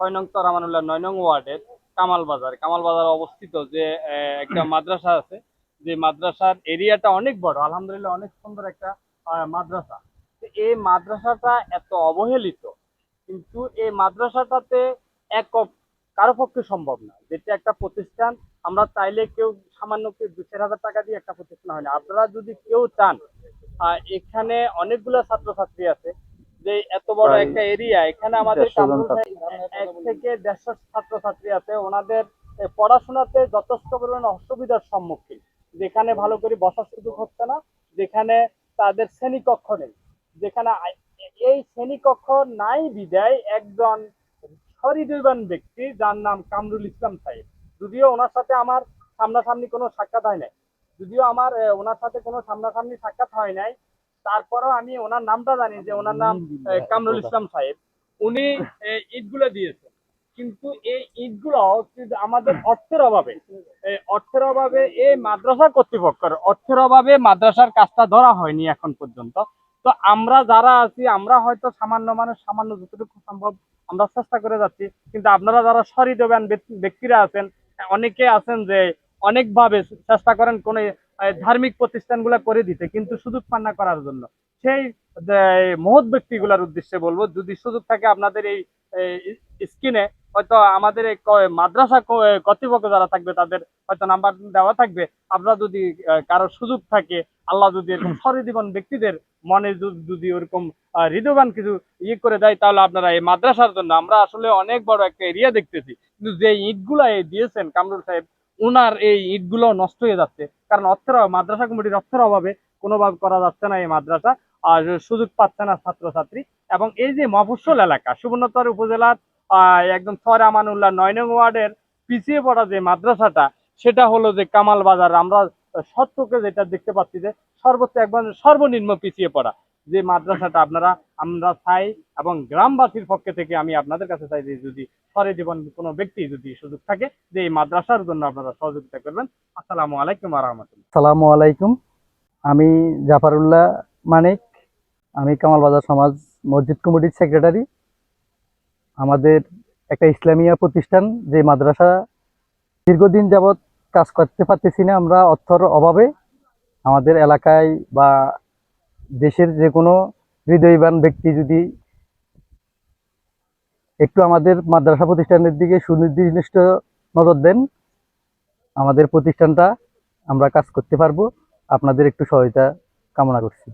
ছয় নং তরামানুল্লাহ নয় নং ওয়ার্ডের কামাল বাজার। কামাল বাজার অবস্থিত যে একটা মাদ্রাসা আছে। যে মাদ্রাসার এরিয়াটা অনেক বড় আলহামদুলিল্লাহ অনেক সুন্দর একটা মাদ্রাসা। এই মাদ্রাসাটা এত অবহেলিত কিন্তু এই মাদ্রাসাটাতে একক কারও পক্ষে সম্ভব না। যেটা একটা প্রতিষ্ঠান আমরা চাইলে কেউ সামান্য কেউ দু চার হাজার টাকা দিয়ে একটা প্রতিষ্ঠান হয় না। আপনারা যদি কেউ চান এখানে অনেকগুলো ছাত্রছাত্রী আছে যে এত বড় একটা এরিয়া এখানে আমাদের এক থেকে দেড়শো ছাত্রছাত্রী আছে। ওনাদের পড়াশোনাতে যথেষ্ট পরিমাণে অসুবিধার সম্মুখীন। যেখানে ভালো করে বসার সুযোগ হচ্ছে না যেখানে তাদের শ্রেণীকক্ষ নেই। যেখানে এই শ্রেণীকক্ষ নাই বিদায় একজন হরিদৈবান ব্যক্তি যার নাম কামরুল ইসলাম সাহেব। যদিও ওনার সাথে আমার সামনাসামনি কোনো সাক্ষাৎ হয় নাই। যদিও আমার ওনার সাথে কোনো সামনাসামনি সাক্ষাৎ হয় নাই তারপরেও আমি ওনার নামটা জানি যে ওনার নাম কামরুল ইসলাম সাহেব। উনি ইটগুলো দিয়েছেন। কিন্তু এই ইটগুলো আমাদের অর্থের অভাবে অর্থের অভাবে এই মাদ্রাসা কর্তৃপক্ষের অর্থের অভাবে মাদ্রাসার কাজটা ধরা হয়নি এখন পর্যন্ত। তো আমরা যারা আছি আমরা হয়তো সামান্য মানুষ সামান্য যতটুকু সম্ভব আমরা চেষ্টা করে যাচ্ছি। কিন্তু আপনারা যারা সহৃদয়বান ব্যক্তি- ব্যক্তিরা আছেন অনেকে আছেন যে অনেকভাবে চেষ্টা করেন কোন ধার্মিক প্রতিষ্ঠানগুলো করে দিতে, কিন্তু সুযোগ পান না করার জন্য। সেই মহৎ ব্যক্তিগুলোর উদ্দেশ্যে বলব, যদি সুযোগ থাকে আপনাদের এই স্ক্রিনে, হয়তো আমাদের এই মাদ্রাসা কর্তৃপক্ষ যারা থাকবে, তাদের হয়তো নাম্বার দেওয়া থাকবে। আপনারা যদি কারও সুযোগ থাকে, আল্লাহ যদি এরকম সরিদীবন ব্যক্তিদের মনে যদি- ওরকম হৃদয়বান কিছু ইয়ে করে দেয়, তাহলে আপনারা এই মাদ্রাসার জন্য, আমরা আসলে অনেক বড় একটা এরিয়া দেখতেছি। কিন্তু যে ইটগুলা দিয়েছেন কামরুল সাহেব উনার এই ইটগুলো নষ্ট হয়ে যাচ্ছে। কারণ অর্থের মাদ্রাসা কমিটির অর্থের অভাবে কোনোভাবে করা যাচ্ছে না এই মাদ্রাসা, আর সুযোগ পাচ্ছে না ছাত্রছাত্রী। এবং এই যে মফস্বল এলাকা, সুবর্ণতর উপজেলার একদম ছয় আমানুল্লাহ নয় নং ওয়ার্ডের পিছিয়ে পড়া যে মাদ্রাসাটা, সেটা হলো যে কামাল বাজার। আমরা সত্যকে যেটা দেখতে পাচ্ছি যে সর্বোচ্চ একবার সর্বনিম্ন পিছিয়ে পড়া। যে মাদ্রাসাটা আপনারা, আমরা চাই এবং গ্রামবাসীর পক্ষে থেকে আমি আপনাদের কাছে চাই যে যদি সরে জীবন কোনো ব্যক্তি যদি সুযোগ থাকে, যে এই মাদ্রাসার জন্য আপনারা সহযোগিতা করবেন। আসসালামু আলাইকুম রহমতুল্লাহ। সালামু আলাইকুম। আমি জাফারুল্লাহ মানিক। আমি কামাল বাজার সমাজ মসজিদ কমিটির সেক্রেটারি। আমাদের একটা ইসলামিয়া প্রতিষ্ঠান, যে মাদ্রাসা দীর্ঘদিন যাবৎ কাজ করতে পারতেছি না আমরা অর্থর অভাবে। আমাদের এলাকায় বা দেশের যে কোনো হৃদয়বান ব্যক্তি যদি একটু আমাদের মাদ্রাসা প্রতিষ্ঠানের দিকে সুনির্দিষ্ট নজর দেন, আমাদের প্রতিষ্ঠানটা আমরা কাজ করতে পারব। আপনাদের একটু সহায়তা কামনা করছি।